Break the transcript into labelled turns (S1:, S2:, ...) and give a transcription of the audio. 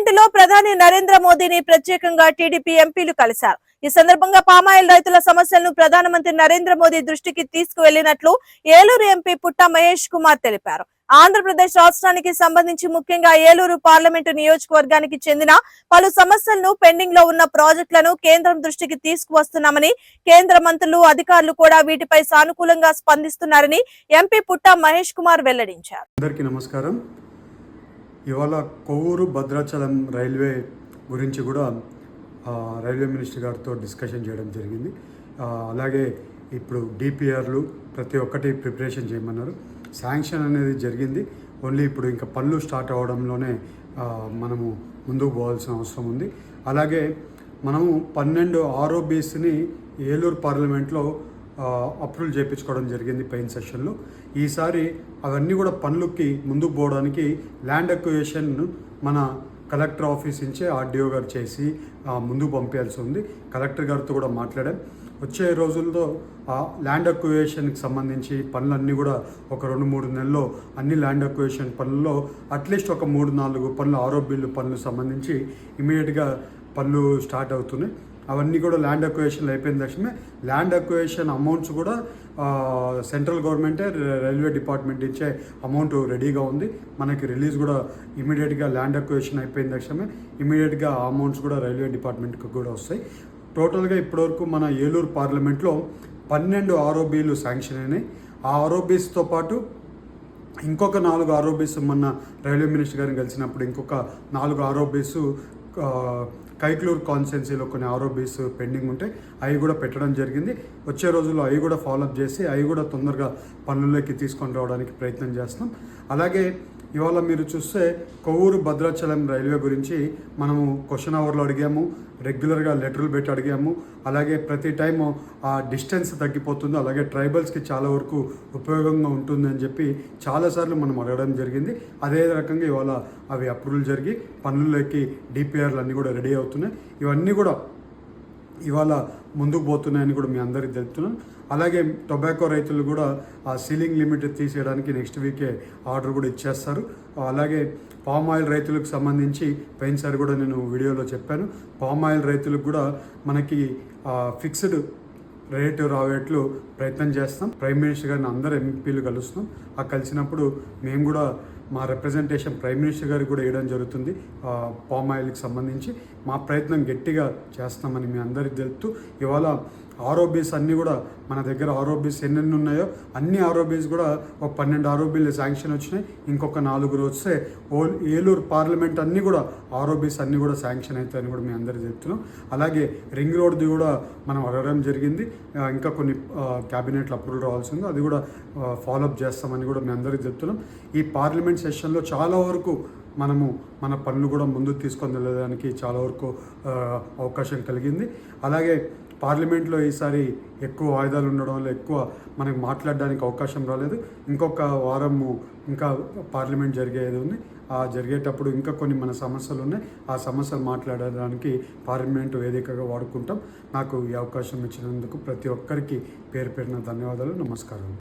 S1: పార్లమెంటులో ప్రధాని నరేంద్ర మోదీని ప్రత్యేకంగా టీడీపీ ఎంపీలు కలిశారు. ఈ సందర్భంగా పామాయిల్ రైతుల సమస్యలను ప్రధానమంత్రి నరేంద్ర మోదీ దృష్టికి తీసుకువెళ్ళినట్లు ఏలూరు ఎంపీ పుట్ట మహేష్ కుమార్ తెలిపారు. ఆంధ్రప్రదేశ్ రాష్ట్రానికి సంబంధించి ముఖ్యంగా ఏలూరు పార్లమెంటు నియోజకవర్గానికి చెందిన పలు సమస్యలను పెండింగ్లో ఉన్న ప్రాజెక్టులను కేంద్రం దృష్టికి తీసుకువస్తున్నామని కేంద్ర మంత్రులు అధికారులు కూడా వీటిపై సానుకూలంగా స్పందిస్తున్నారని ఎంపీ పుట్ట మహేష్ కుమార్ వెల్లడించారు.
S2: నమస్కారం. ఇవాళ కొవ్వూరు భద్రాచలం రైల్వే గురించి కూడా రైల్వే మినిస్టర్ గారితో డిస్కషన్ చేయడం జరిగింది. అలాగే ఇప్పుడు డిపిఆర్లు ప్రతి ఒక్కటి ప్రిపరేషన్ చేయమన్నారు. శాంక్షన్ అనేది జరిగింది. ఓన్లీ ఇప్పుడు ఇంకా పనులు స్టార్ట్ అవ్వడంలోనే మనము ముందుకు పోవాల్సిన అవసరం ఉంది. అలాగే మనము పన్నెండు ఆర్ఓబీసీని ఏలూరు పార్లమెంట్లో అప్రూవల్ చేయించుకోవడం జరిగింది పెయిన్ సెషన్లో. ఈసారి అవన్నీ కూడా పనులకి ముందుకు పోవడానికి ల్యాండ్ అక్వియేషన్ మన కలెక్టర్ ఆఫీస్ నుంచే ఆర్డీఓ గారు చేసి ముందుకు పంపించాల్సి ఉంది. కలెక్టర్ గారితో కూడా మాట్లాడాం. వచ్చే రోజుల్లో ఆ ల్యాండ్ అక్వియేషన్కి సంబంధించి పనులన్నీ కూడా ఒక రెండు మూడు నెలల్లో అన్ని ల్యాండ్ అక్వియేషన్ పనుల్లో అట్లీస్ట్ ఒక మూడు నాలుగు పనులు ఆరోగ్యులు పనులు సంబంధించి ఇమీడియట్గా పనులు స్టార్ట్ అవుతున్నాయి. అవన్నీ కూడా ల్యాండ్ అక్వేషన్లు అయిపోయిన తక్షణమే ల్యాండ్ అక్వేషన్ అమౌంట్స్ కూడా సెంట్రల్ గవర్నమెంటే రైల్వే డిపార్ట్మెంట్ ఇచ్చే అమౌంట్ రెడీగా ఉంది. మనకి రిలీజ్ కూడా ఇమీడియట్గా ల్యాండ్ అక్వేషన్ అయిపోయిన తక్షణమే ఇమీడియట్గా అమౌంట్స్ కూడా రైల్వే డిపార్ట్మెంట్కి కూడా వస్తాయి. టోటల్గా ఇప్పటివరకు మన ఏలూరు పార్లమెంట్లో పన్నెండు ఆర్ఓబీలు శాంక్షన్ అయినాయి. ఆ ఆర్ఓబీస్తో పాటు ఇంకొక నాలుగు ఆరోబీస్ మొన్న రైల్వే మినిస్టర్ గారిని కలిసినప్పుడు ఇంకొక నాలుగు ఆరోబీస్ కైక్లూర్ కాన్స్టెన్సీలో కొన్ని ఆరోబీస్ పెండింగ్ ఉంటే అవి కూడా పెట్టడం జరిగింది. వచ్చే రోజుల్లో అవి కూడా ఫాలోఅప్ చేసి అవి కూడా తొందరగా పనుల్లోకి తీసుకొని రావడానికి ప్రయత్నం చేస్తున్నాం. అలాగే ఇవాళ మీరు చూస్తే కొవ్వూరు భద్రాచలం రైల్వే గురించి మనము క్వశ్చన్ అవర్లో అడిగాము రెగ్యులర్గా లెటర్లు పెట్టి అడిగాము. అలాగే ప్రతి టైము ఆ డిస్టెన్స్ తగ్గిపోతుంది అలాగే ట్రైబల్స్కి చాలా వరకు ఉపయోగంగా ఉంటుందని చెప్పి చాలాసార్లు మనం అడగడం జరిగింది. అదే రకంగా ఇవాళ అవి అప్రూవల్ జరిగి పనుల్లోకి డిపిఆర్లు అన్నీ కూడా రెడీ అవుతున్నాయి. ఇవన్నీ కూడా ఇవాళ ముందుకు పోతున్నాయని కూడా మీ అందరికీ తెలుపుతున్నాను అలాగే టొబాకో రైతులు కూడా ఆ సీలింగ్ లిమిట్ తీసేయడానికి నెక్స్ట్ వీకే ఆర్డర్ కూడా ఇచ్చేస్తారు. అలాగే పామ్ ఆయిల్ రైతులకు సంబంధించి పోయినసారి కూడా నేను వీడియోలో చెప్పాను. పామ్ ఆయిల్ రైతులకు కూడా మనకి ఫిక్స్డ్ రేటు రావేట్లు ప్రయత్నం చేస్తాం. ప్రైమ్ మినిస్టర్ గారిని అందరు ఎంపీలు కలుస్తాం ఆ కలిసినప్పుడు మేము కూడా మా రిప్రజెంటేషన్ ప్రైమ్ మినిస్టర్ గారికి కూడా వేయడం జరుగుతుంది. పామ్ ఆయిల్కి సంబంధించి మా ప్రయత్నం గట్టిగా చేస్తామని మీ అందరికి తెలుపుతూ ఇవాళ ఆరోబీస్ అన్నీ కూడా మన దగ్గర ఆరోబీస్ ఎన్నెన్ని ఉన్నాయో అన్ని ఆరోబీస్ కూడా ఒక పన్నెండు ఆరోబీలు శాంక్షన్ వచ్చినాయి. ఇంకొక నాలుగు వస్తే ఓ ఏలూరు పార్లమెంట్ అన్నీ కూడా ఆరోబీస్ అన్నీ కూడా శాంక్షన్ అవుతాయని కూడా మీ అందరికి చెప్తున్నాం. అలాగే రింగ్ రోడ్ది కూడా మనం అడగడం జరిగింది. ఇంకా కొన్ని క్యాబినెట్లు అప్రూవల్ రావాల్సి ఉంది. అది కూడా ఫాలోఅప్ చేస్తామని కూడా మీ అందరికీ చెప్తున్నాం. ఈ పార్లమెంట్ సెషన్లో చాలా వరకు మనము మన పనులు కూడా ముందుకు తీసుకొని వెళ్ళడానికి చాలా వరకు అవకాశం కలిగింది. అలాగే పార్లమెంట్లో ఈసారి ఎక్కువ వాయిదాలు ఉండడం వల్ల ఎక్కువ మనకి మాట్లాడడానికి అవకాశం రాలేదు. ఇంకొక వారము ఇంకా పార్లమెంట్ జరిగేది ఉంది. ఆ జరిగేటప్పుడు ఇంకా కొన్ని మన సమస్యలు ఉన్నాయి. ఆ సమస్యలు మాట్లాడడానికి పార్లమెంట్ వేదికగా వాడుకుంటాం. నాకు ఈ అవకాశం ఇచ్చినందుకు ప్రతి ఒక్కరికి పేరు పేరున ధన్యవాదాలు. నమస్కారం.